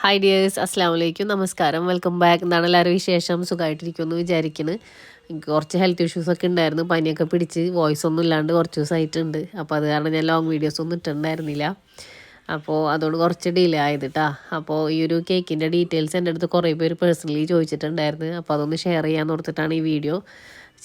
Hi dears അസ്സാം വലൈക്കും നമസ്കാരം വെൽക്കം ബാക്ക് എന്താണ് എല്ലാവരും വിശേഷം? സുഖമായിട്ടിരിക്കുമെന്ന് വിചാരിക്കുന്നു. എനിക്ക് കുറച്ച് ഹെൽത്ത് ഇഷ്യൂസ് ഒക്കെ ഉണ്ടായിരുന്നു. പനിയൊക്കെ പിടിച്ച് വോയിസ് ഒന്നും ഇല്ലാണ്ട് കുറച്ച് ദിവസമായിട്ടുണ്ട് അപ്പോൾ അത് കാരണം ഞാൻ ലോങ് വീഡിയോസ് ഒന്നും ഇട്ടിട്ടുണ്ടായിരുന്നില്ല. അപ്പോൾ അതുകൊണ്ട് കുറച്ച് ഡിലേ ആയത് കേട്ടാ അപ്പോൾ ഈ ഒരു കേക്കിന്റെ ഡീറ്റെയിൽസ് എന്റെ അടുത്ത് കുറേ പേര് പേഴ്സണലി ചോദിച്ചിട്ടുണ്ടായിരുന്നു. അപ്പോൾ അതൊന്ന് ഷെയർ ചെയ്യാൻ ഓർത്തിട്ടാണ് ഈ വീഡിയോ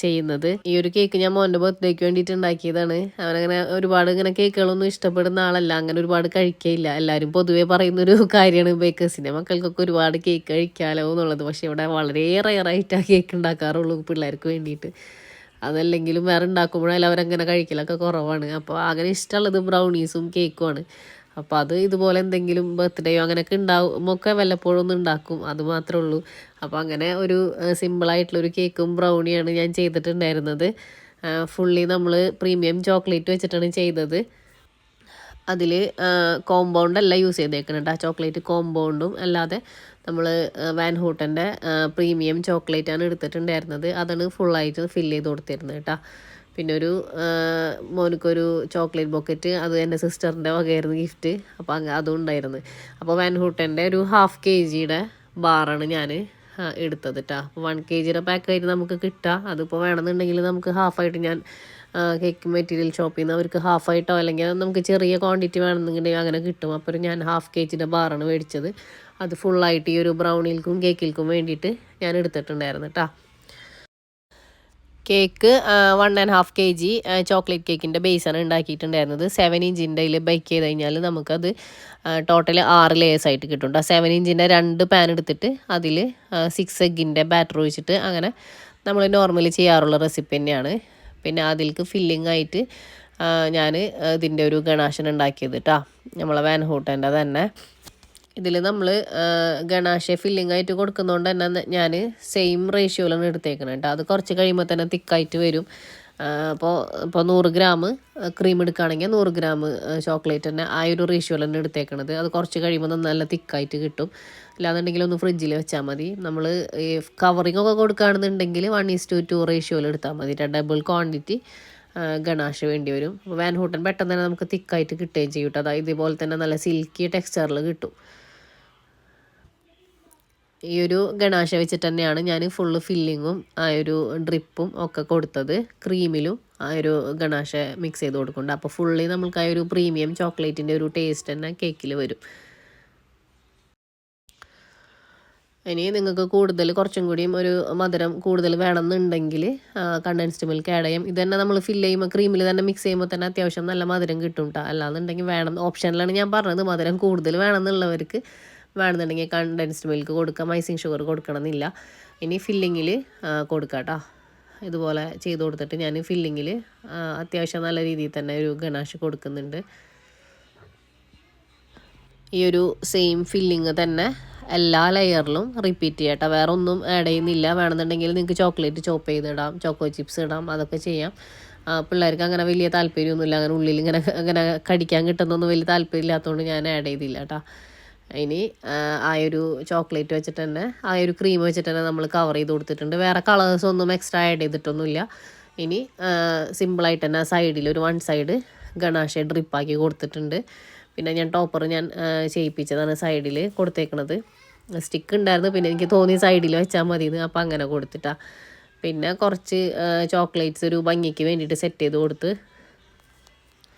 ചെയ്യുന്നത്. ഈ ഒരു കേക്ക് ഞാൻ മോന്റെ ബർത്ത്ഡേക്ക് വേണ്ടിയിട്ട് ഉണ്ടാക്കിയതാണ്. അവനങ്ങനെ ഒരുപാട് ഇങ്ങനെ കേക്കുകളൊന്നും ഇഷ്ടപ്പെടുന്ന ആളല്ല. അങ്ങനെ ഒരുപാട് കഴിക്കയില്ല. എല്ലാവരും പൊതുവേ പറയുന്നൊരു കാര്യമാണ് ബേക്കേഴ്സിന്റെ മക്കൾക്കൊക്കെ ഒരുപാട് കേക്ക് കഴിക്കാമല്ലോ എന്നുള്ളത്. പക്ഷേ ഇവിടെ വളരെ റയറായിട്ട് ആ കേക്ക് ഉണ്ടാക്കാറുള്ളൂ പിള്ളേർക്ക് വേണ്ടിയിട്ട്. അതല്ലെങ്കിലും വേറെ ഉണ്ടാക്കുമ്പോഴായാലും അവരങ്ങനെ കഴിക്കലൊക്കെ കുറവാണ്. അപ്പോൾ അങ്ങനെ ഇഷ്ടമുള്ളത് ബ്രൗണീസും കേക്കുമാണ് അപ്പോൾ അത് ഇതുപോലെ എന്തെങ്കിലും ബർത്ത്ഡേയോ അങ്ങനെയൊക്കെ ഉണ്ടാവും ഒക്കെ വല്ലപ്പോഴും ഒന്ന് ഉണ്ടാക്കും. അത് മാത്രമേ ഉള്ളൂ. അപ്പോൾ അങ്ങനെ ഒരു സിമ്പിളായിട്ടുള്ളൊരു കേക്കും ബ്രൗണിയാണ് ഞാൻ ചെയ്തിട്ടുണ്ടായിരുന്നത്. ഫുള്ളി നമ്മൾ പ്രീമിയം ചോക്ലേറ്റ് വെച്ചിട്ടാണ് ചെയ്തത്. അതിൽ കോമ്പൗണ്ട് അല്ല യൂസ് ചെയ്തേക്കുന്നത് കേട്ടോ ചോക്ലേറ്റ് കോമ്പൗണ്ടും അല്ലാതെ നമ്മൾ വാൻ ഹൂട്ടന്റെ പ്രീമിയം ചോക്ലേറ്റാണ് എടുത്തിട്ടുണ്ടായിരുന്നത്. അതാണ് ഫുള്ളായിട്ട് ഫില്ല് ചെയ്ത് കൊടുത്തിരുന്നത് കേട്ടോ പിന്നെ ഒരു മോനിക്കൊരു ചോക്ലേറ്റ് ബോക്കറ്റ് അത് എന്റെ സിസ്റ്ററിന്റെ വകയായിരുന്നു ഗിഫ്റ്റ്. അപ്പോൾ അങ്ങ് അതും ഉണ്ടായിരുന്നു. അപ്പോൾ വാൻഹൂട്ടന്റെ ഒരു ഹാഫ് കെ ജിയുടെ ബാറാണ് ഞാൻ എടുത്തത് കേട്ടോ വൺ കെ ജിയുടെ പാക്കായിട്ട് നമുക്ക് കിട്ടുക അതിപ്പോൾ വേണമെന്നുണ്ടെങ്കിൽ നമുക്ക് ഹാഫായിട്ട് ഞാൻ കേക്ക് മെറ്റീരിയൽ ഷോപ്പിൽ നിന്ന് അവർക്ക് ഹാഫായിട്ടോ അല്ലെങ്കിൽ നമുക്ക് ചെറിയ ക്വാണ്ടിറ്റി വേണമെന്നുണ്ടെങ്കിൽ അങ്ങനെ കിട്ടും. അപ്പോൾ ഞാൻ ഹാഫ് കെ ജിയുടെ ബാറാണ് മേടിച്ചത്. അത് ഫുള്ളായിട്ട് ഈ ഒരു ബ്രൗണിൽക്കും കേക്കിൽക്കും വേണ്ടിയിട്ട് ഞാൻ എടുത്തിട്ടുണ്ടായിരുന്നു കേട്ടോ cake one and half K G chocolate കേക്കിന്റെ ബേസാണ് ഉണ്ടാക്കിയിട്ടുണ്ടായിരുന്നത്. സെവൻ ഇഞ്ചിന്റെ അതിൽ ബേക്ക് ചെയ്ത് കഴിഞ്ഞാൽ നമുക്കത് ടോട്ടൽ ആറ് ലേയേഴ്സ് ആയിട്ട് കിട്ടും സെവൻ ഇഞ്ചിന്റെ രണ്ട് പാൻ എടുത്തിട്ട് അതിൽ സിക്സ് എഗ്ഗിന്റെ ബാറ്റർ ഒഴിച്ചിട്ട് അങ്ങനെ നമ്മൾ നോർമലി ചെയ്യാറുള്ള റെസിപ്പി തന്നെയാണ്. പിന്നെ അതിൽക്ക് ഫില്ലിംഗ് ആയിട്ട് ഞാൻ ഇതിന്റെ ഒരു ഗണാശൻ ഉണ്ടാക്കിയത് കേട്ടോ നമ്മളെ വാൻ ഹൂട്ടന്റെ തന്നെ. ഇതിൽ നമ്മൾ ഗണാശ ഫില്ലിംഗ് ആയിട്ട് കൊടുക്കുന്നതുകൊണ്ട് തന്നെ ഞാൻ സെയിം റേഷ്യോയിലാണ് എടുത്തേക്കുന്നത് കേട്ടോ അത് കുറച്ച് കഴിയുമ്പോൾ തന്നെ തിക്കായിട്ട് വരും. അപ്പോൾ ഇപ്പോൾ നൂറ് ഗ്രാം ക്രീം എടുക്കുകയാണെങ്കിൽ നൂറ് ഗ്രാം ചോക്ലേറ്റ് തന്നെ ആ ഒരു റേഷ്യോയിൽ തന്നെ എടുത്തേക്കണത്. അത് കുറച്ച് കഴിയുമ്പോൾ നല്ല തിക്കായിട്ട് കിട്ടും. അല്ലാന്നുണ്ടെങ്കിൽ ഒന്ന് ഫ്രിഡ്ജിൽ വെച്ചാൽ മതി. നമ്മൾ ഈ കവറിങ് ഒക്കെ കൊടുക്കുകയാണെന്നുണ്ടെങ്കിൽ വൺ ഈസ് ടു ടു റേഷ്യോയിൽ എടുത്താൽ മതി. ഡബിൾ ക്വാണ്ടിറ്റി ഗണാഷ് വേണ്ടി വരും. വാൻ ഹൂട്ടൻ പെട്ടെന്ന് തന്നെ നമുക്ക് തിക്കായിട്ട് കിട്ടുകയും ചെയ്യും കേട്ടോ അതായത് ഇതുപോലെ തന്നെ നല്ല സിൽക്കി ടെക്സ്ചറിൽ കിട്ടും. ഈ ഒരു ഗണാശ വെച്ചിട്ട് തന്നെയാണ് ഞാൻ ഫുള്ള് ഫില്ലിങ്ങും ആ ഒരു ഡ്രിപ്പും ഒക്കെ കൊടുത്തത്. ക്രീമിലും ആ ഒരു ഗണാശ മിക്സ് ചെയ്ത് കൊടുക്കുന്നുണ്ട്. അപ്പോൾ ഫുള്ളി നമുക്ക് ആ ഒരു പ്രീമിയം ചോക്ലേറ്റിന്റെ ഒരു ടേസ്റ്റ് തന്നെ കേക്കിൽ വരും. ഇനി നിങ്ങൾക്ക് കൂടുതൽ കുറച്ചും കൂടിയും ഒരു മധുരം കൂടുതൽ വേണമെന്നുണ്ടെങ്കിൽ കണ്ടൻസ്ഡ് മിൽക്ക് ആഡ് ചെയ്യാം. ഇത് തന്നെ നമ്മൾ ഫില്ല് ചെയ്യുമ്പോൾ ക്രീമിൽ തന്നെ മിക്സ് ചെയ്യുമ്പോൾ തന്നെ അത്യാവശ്യം നല്ല മധുരം കിട്ടും കേട്ടോ അല്ലാന്നുണ്ടെങ്കിൽ വേണം ഓപ്ഷനിലാണ് ഞാൻ പറഞ്ഞത്. മധുരം കൂടുതൽ വേണമെന്നുള്ളവർക്ക് വേണമെന്നുണ്ടെങ്കിൽ കണ്ടൻസ്ഡ് മിൽക്ക് കൊടുക്കാം. മൈസിങ് ഷുഗർ കൊടുക്കണമെന്നില്ല. ഇനി ഫില്ലിങ്ങിൽ കൊടുക്കാം കേട്ടോ ഇതുപോലെ ചെയ്ത് കൊടുത്തിട്ട് ഞാൻ ഫില്ലിങ്ങിൽ അത്യാവശ്യം നല്ല രീതിയിൽ തന്നെ ഒരു ഗണാഷ് കൊടുക്കുന്നുണ്ട്. ഈ ഒരു സെയിം ഫില്ലിങ് തന്നെ എല്ലാ ലെയറിലും റിപ്പീറ്റ് ചെയ്യട്ടെ വേറെ ഒന്നും ആഡ് ചെയ്യുന്നില്ല. വേണമെന്നുണ്ടെങ്കിൽ നിങ്ങൾക്ക് ചോക്ലേറ്റ് ചോപ്പ് ചെയ്തിടാം ചോക്കോ ചിപ്സ് ഇടാം അതൊക്കെ ചെയ്യാം. പിള്ളേർക്ക് അങ്ങനെ വലിയ താല്പര്യമൊന്നുമില്ല. അങ്ങനെ ഉള്ളിൽ ഇങ്ങനെ അങ്ങനെ കടിക്കാൻ കിട്ടുന്നൊന്നും വലിയ താല്പര്യമില്ലാത്തതുകൊണ്ട് ഞാൻ ആഡ് ചെയ്തില്ല കേട്ടോ ഇനി ആ ഒരു ചോക്ലേറ്റ് വെച്ചിട്ട് തന്നെ ആ ഒരു ക്രീം വെച്ചിട്ട് തന്നെ നമ്മൾ കവർ ചെയ്ത് കൊടുത്തിട്ടുണ്ട്. വേറെ കളേഴ്സ് ഒന്നും എക്സ്ട്രാ ആഡ് ചെയ്തിട്ടൊന്നുമില്ല. ഇനി സിമ്പിളായിട്ട് തന്നെ സൈഡിൽ ഒരു വൺ സൈഡ് ഗണാഷെ ഡ്രിപ്പാക്കി കൊടുത്തിട്ടുണ്ട്. പിന്നെ ഞാൻ ടോപ്പർ ഞാൻ ചെയ്യിപ്പിച്ചതാണ് സൈഡിൽ കൊടുത്തേക്കണത്. സ്റ്റിക്ക് ഉണ്ടായിരുന്നു. പിന്നെ എനിക്ക് തോന്നി സൈഡിൽ വെച്ചാൽ മതി എന്ന് അപ്പോൾ അങ്ങനെ കൊടുത്തിട്ടാണ് പിന്നെ കുറച്ച് ചോക്ലേറ്റ്സ് ഒരു ഭംഗിക്ക് വേണ്ടിയിട്ട് സെറ്റ് ചെയ്ത് കൊടുത്ത്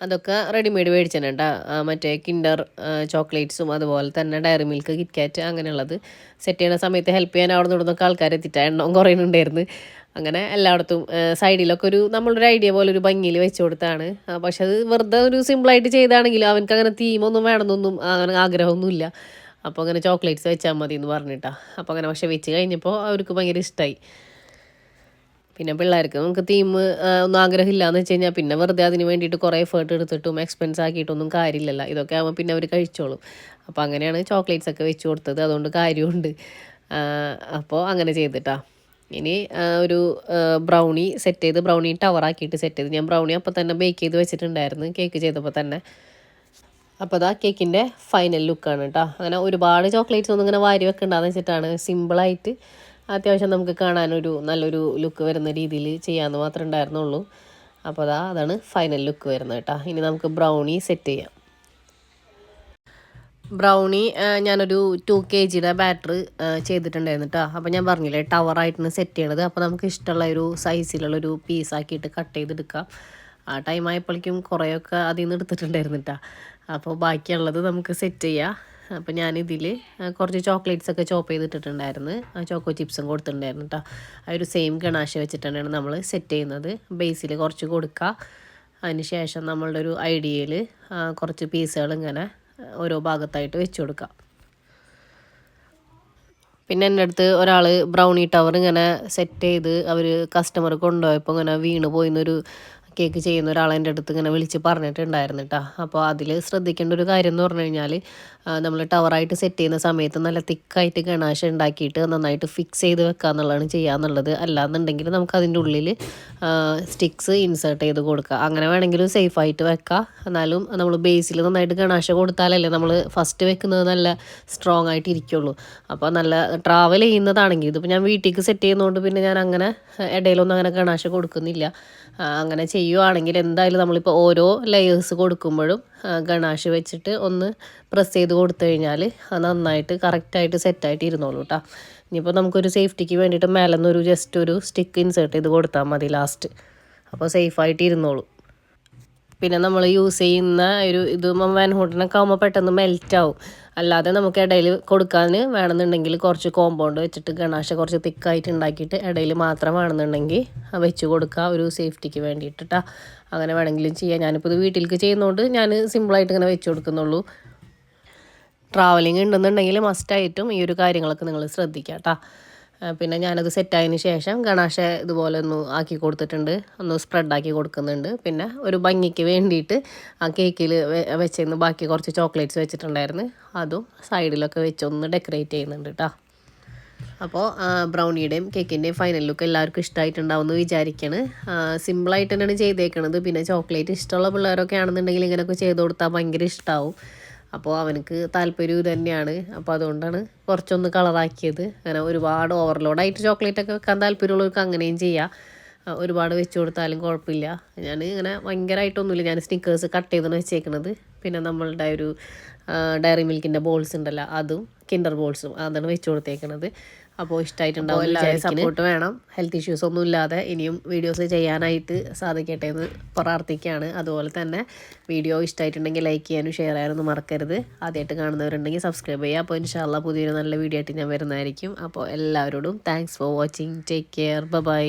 അതൊക്കെ റെഡിമെയ്ഡ് മേടിച്ചിട്ടുണ്ട് മറ്റേ കിൻഡർ ചോക്ലേറ്റ്സും അതുപോലെ തന്നെ ഡയറി മിൽക്ക് കിറ്റ്കാറ്റ് അങ്ങനെയുള്ളത് സെറ്റ് ചെയ്യുന്ന സമയത്ത് ഹെൽപ്പ് ചെയ്യാൻ അവിടെ നിന്ന് ഇവിടുന്നൊക്കെ ആൾക്കാർ എത്തിയിട്ട്. എണ്ണം കുറയുന്നുണ്ടായിരുന്നു. അങ്ങനെ എല്ലായിടത്തും സൈഡിലൊക്കെ ഒരു നമ്മളൊരു ഐഡിയ പോലെ ഒരു ഭംഗിയിൽ വെച്ച് കൊടുത്താണ്. പക്ഷെ അത് വെറുതെ ഒരു സിമ്പിളായിട്ട് ചെയ്താണെങ്കിലും അവനക്ക് അങ്ങനെ തീമൊന്നും വേണമെന്നൊന്നും അങ്ങനെ ആഗ്രഹമൊന്നുമില്ല. അപ്പോൾ അങ്ങനെ ചോക്ലേറ്റ്സ് വെച്ചാൽ മതി എന്ന് പറഞ്ഞിട്ടാണ് അപ്പോൾ അങ്ങനെ പക്ഷെ വെച്ച് കഴിഞ്ഞപ്പോൾ അവർക്ക് ഭയങ്കര ഇഷ്ടമായി പിന്നെ പിള്ളേർക്ക് നമുക്ക് തീം ഒന്നും ആഗ്രഹമില്ല എന്ന് വെച്ച് കഴിഞ്ഞാൽ പിന്നെ വെറുതെ അതിന് വേണ്ടിയിട്ട് കുറേ എഫേർട്ട് എടുത്തിട്ടും എക്സ്പെൻസ് ആക്കിയിട്ടൊന്നും കാര്യമില്ലല്ലോ. ഇതൊക്കെ ആകുമ്പോൾ പിന്നെ അവർ കഴിച്ചോളും. അപ്പോൾ അങ്ങനെയാണ് ചോക്ലേറ്റ്സ് ഒക്കെ വെച്ച് കൊടുത്തത്. അതുകൊണ്ട് കാര്യമുണ്ട് അപ്പോൾ അങ്ങനെ ചെയ്തിട്ടാ. ഇനി ഒരു ബ്രൗണി സെറ്റ് ചെയ്ത് ബ്രൗണി ടവർ ആക്കിയിട്ട് സെറ്റ് ചെയ്ത്. ഞാൻ ബ്രൗണി അപ്പോൾ തന്നെ ബേക്ക് ചെയ്ത് വെച്ചിട്ടുണ്ടായിരുന്നു. കേക്ക് ചെയ്തപ്പോൾ തന്നെ. അപ്പോൾ അതാ കേക്കിന്റെ ഫൈനൽ ലുക്കാണ് കേട്ടോ അങ്ങനെ ഒരുപാട് ചോക്ലേറ്റ്സ് ഒന്നും ഇങ്ങനെ വാരി വെക്കണ്ടെന്ന് വെച്ചിട്ടാണ് സിമ്പിളായിട്ട് അത്യാവശ്യം നമുക്ക് കാണാനൊരു നല്ലൊരു ലുക്ക് വരുന്ന രീതിയിൽ ചെയ്യാമെന്ന് മാത്രമേ ഉണ്ടായിരുന്നുള്ളൂ. അപ്പോൾ അതാ അതാണ് ഫൈനൽ ലുക്ക് വരുന്നത് കേട്ടോ. ഇനി നമുക്ക് ബ്രൗണി സെറ്റ് ചെയ്യാം. ബ്രൗണി ഞാനൊരു ടു കെ ജിയുടെ ബാറ്ററി ചെയ്തിട്ടുണ്ടായിരുന്നു കേട്ടോ. അപ്പോൾ ഞാൻ പറഞ്ഞില്ലേ ടവറായിട്ടാണ് സെറ്റ് ചെയ്യണത്. അപ്പോൾ നമുക്ക് ഇഷ്ടമുള്ള ഒരു സൈസിലുള്ളൊരു പീസാക്കിയിട്ട് കട്ട് ചെയ്തെടുക്കാം. ആ ടൈം ആയപ്പോഴേക്കും കുറേയൊക്കെ അതിൽ നിന്ന് എടുത്തിട്ടുണ്ടായിരുന്നു കേട്ടോ. അപ്പോൾ ബാക്കിയുള്ളത് നമുക്ക് സെറ്റ് ചെയ്യാം. അപ്പോൾ ഞാനിതിൽ കുറച്ച് ചോക്ലേറ്റ്സ് ഒക്കെ ചോപ്പ് ചെയ്തിട്ടിട്ടുണ്ടായിരുന്നു. ചോക്കോ ചിപ്സും കൊടുത്തിട്ടുണ്ടായിരുന്നു കേട്ടോ ആ ഒരു സെയിം ഗണാശ വെച്ചിട്ടാണ് നമ്മൾ സെറ്റ് ചെയ്യുന്നത്. ബേസിൽ കുറച്ച് കൊടുക്കുക അതിന് ശേഷം നമ്മളുടെ ഒരു ഐഡിയയിൽ കുറച്ച് പീസുകൾ ഇങ്ങനെ ഓരോ ഭാഗത്തായിട്ട് വെച്ച് കൊടുക്കുക പിന്നെ എന്റെ അടുത്ത് ഒരാൾ ബ്രൗണി ടവർ ഇങ്ങനെ സെറ്റ് ചെയ്ത് അവർ കസ്റ്റമർ കൊണ്ടുപോയപ്പോൾ ഇങ്ങനെ വീണ് പോയിന്നൊരു കേക്ക് ചെയ്യുന്ന ഒരാൾ എന്റെ അടുത്ത് ഇങ്ങനെ വിളിച്ച് പറഞ്ഞിട്ടുണ്ടായിരുന്നു കേട്ടോ അപ്പോൾ അതിൽ ശ്രദ്ധിക്കേണ്ട ഒരു കാര്യം എന്ന് പറഞ്ഞു കഴിഞ്ഞാൽ നമ്മൾ ടവറായിട്ട് സെറ്റ് ചെയ്യുന്ന സമയത്ത് നല്ല തിക്കായിട്ട് ഗണാശ ഉണ്ടാക്കിയിട്ട് നന്നായിട്ട് ഫിക്സ് ചെയ്ത് വെക്കുക എന്നുള്ളതാണ് ചെയ്യാന്നുള്ളത് അല്ലാന്നുണ്ടെങ്കിൽ നമുക്ക് അതിന്റെ ഉള്ളിൽ സ്റ്റിക്സ് ഇൻസേർട്ട് ചെയ്ത് കൊടുക്കുക അങ്ങനെ വേണമെങ്കിലും സേഫായിട്ട് വെക്കുക എന്നാലും നമ്മൾ ബേസിൽ നന്നായിട്ട് ഗണാശ കൊടുത്താലല്ലേ നമ്മൾ ഫസ്റ്റ് വെക്കുന്നത് നല്ല സ്ട്രോങ് ആയിട്ട് ഇരിക്കുള്ളൂ. അപ്പോൾ നല്ല ട്രാവൽ ചെയ്യുന്നതാണെങ്കിൽ ഇതിപ്പോൾ ഞാൻ വീട്ടിലേക്ക് സെറ്റ് ചെയ്യുന്നതുകൊണ്ട് പിന്നെ ഞാൻ അങ്ങനെ ഇടയിലൊന്നും അങ്ങനെ ഗണാശ കൊടുക്കുന്നില്ല. അങ്ങനെ ചെയ്യുവാണെങ്കിൽ എന്തായാലും നമ്മളിപ്പോൾ ഓരോ ലെയേഴ്സ് കൊടുക്കുമ്പോഴും ഗണാഷ് വെച്ചിട്ട് ഒന്ന് പ്രസ് ചെയ്ത് കൊടുത്തു കഴിഞ്ഞാൽ അത് നന്നായിട്ട് കറക്റ്റായിട്ട് സെറ്റായിട്ട് ഇരുന്നോളൂ കേട്ടോ ഇനിയിപ്പോൾ നമുക്കൊരു സേഫ്റ്റിക്ക് വേണ്ടിയിട്ട് മേലെ നിന്നൊരു ജസ്റ്റ് ഒരു സ്റ്റിക്ക് ഇൻസേർട്ട് ചെയ്ത് കൊടുത്താൽ മതി ലാസ്റ്റ് അപ്പോൾ സേഫായിട്ട് ഇരുന്നോളൂ. പിന്നെ നമ്മൾ യൂസ് ചെയ്യുന്ന ഒരു ഇത് വാൻഹൂട്ടിനൊക്കെ ആകുമ്പോൾ പെട്ടെന്ന് മെൽറ്റ് ആവും. അല്ലാതെ നമുക്ക് ഇടയിൽ കൊടുക്കാൻ വേണമെന്നുണ്ടെങ്കിൽ കുറച്ച് കോമ്പൗണ്ട് വെച്ചിട്ട് ഗണാശ കുറച്ച് തിക്കായിട്ട് ഉണ്ടാക്കിയിട്ട് ഇടയിൽ മാത്രം വേണമെന്നുണ്ടെങ്കിൽ വെച്ച് കൊടുക്കുക ഒരു സേഫ്റ്റിക്ക് വേണ്ടിയിട്ടാ അങ്ങനെ വേണമെങ്കിലും ചെയ്യാം. ഞാനിപ്പോൾ ഇത് വീട്ടിലേക്ക് ചെയ്യുന്നതുകൊണ്ട് ഞാൻ സിമ്പിളായിട്ട് ഇങ്ങനെ വെച്ച് കൊടുക്കുന്നുള്ളൂ. ട്രാവലിംഗ് ഉണ്ടെന്നുണ്ടെങ്കിൽ മസ്റ്റായിട്ടും ഈ ഒരു കാര്യങ്ങളൊക്കെ നിങ്ങൾ ശ്രദ്ധിക്കുക കേട്ടോ പിന്നെ ഞാനത് സെറ്റായതിന് ശേഷം ഗണാശ ഇതുപോലെ ഒന്ന് ആക്കി കൊടുത്തിട്ടുണ്ട്. ഒന്ന് സ്പ്രെഡാക്കി കൊടുക്കുന്നുണ്ട്. പിന്നെ ഒരു ഭംഗിക്ക് വേണ്ടിയിട്ട് ആ കേക്കിൽ വെച്ചിരുന്ന് ബാക്കി കുറച്ച് ചോക്ലേറ്റ്സ് വെച്ചിട്ടുണ്ടായിരുന്നു. അതും സൈഡിലൊക്കെ വെച്ച് ഒന്ന് ഡെക്കറേറ്റ് ചെയ്യുന്നുണ്ട് കേട്ടോ അപ്പോൾ ബ്രൗണിയുടെയും കേക്കിന്റെയും ഫൈനൽ ലുക്ക് എല്ലാവർക്കും ഇഷ്ടമായിട്ടുണ്ടാവും എന്ന് വിചാരിക്കണം. സിമ്പിളായിട്ട് തന്നെയാണ് ചെയ്തേക്കണത്. പിന്നെ ചോക്ലേറ്റ് ഇഷ്ടമുള്ള പിള്ളേരൊക്കെ ആണെന്നുണ്ടെങ്കിൽ ഇങ്ങനെയൊക്കെ ചെയ്ത് കൊടുത്താൽ ഭയങ്കര ഇഷ്ടമാവും അപ്പോൾ അവനക്ക് താല്പര്യം തന്നെയാണ്. അപ്പോൾ അതുകൊണ്ടാണ് കുറച്ചൊന്ന് കളറാക്കിയത് അങ്ങനെ ഒരുപാട് ഓവർലോഡായിട്ട് ചോക്ലേറ്റൊക്കെ വെക്കാൻ താല്പര്യമുള്ളവർക്ക് അങ്ങനെയും ചെയ്യാം. ഒരുപാട് വെച്ച് കൊടുത്താലും കുഴപ്പമില്ല. ഞാൻ ഇങ്ങനെ ഭയങ്കരമായിട്ടൊന്നുമില്ല ഞാൻ സ്റ്റിക്കേഴ്സ് കട്ട് ചെയ്താണ് വെച്ചേക്കണത്. പിന്നെ നമ്മളുടെ ഒരു ഡയറി മിൽക്കിന്റെ ബോൾസ് ഉണ്ടല്ലോ അതും കിൻഡർ ബോൾസും അതാണ് വെച്ച് കൊടുത്തേക്കണത്. അപ്പോൾ ഇഷ്ടമായിട്ടുണ്ടാവും എല്ലാവരും സപ്പോർട്ട് വേണം. ഹെൽത്ത് ഇഷ്യൂസ് ഒന്നും ഇല്ലാതെ ഇനിയും വീഡിയോസ് ചെയ്യാനായിട്ട് സാധിക്കട്ടെ എന്ന് പ്രാർത്ഥിക്കുകയാണ്. അതുപോലെ തന്നെ വീഡിയോ ഇഷ്ടമായിട്ടുണ്ടെങ്കിൽ ലൈക്ക് ചെയ്യാനും ഷെയർ ചെയ്യാനൊന്നും മറക്കരുത്. ആദ്യമായിട്ട് കാണുന്നവരുണ്ടെങ്കിൽ സബ്സ്ക്രൈബ് ചെയ്യുക. അപ്പോൾ ഇൻഷാല്ല പുതിയൊരു നല്ല വീഡിയോ ആയിട്ട് ഞാൻ വരുന്നതായിരിക്കും. അപ്പോൾ എല്ലാവരോടും thanks for watching take care bye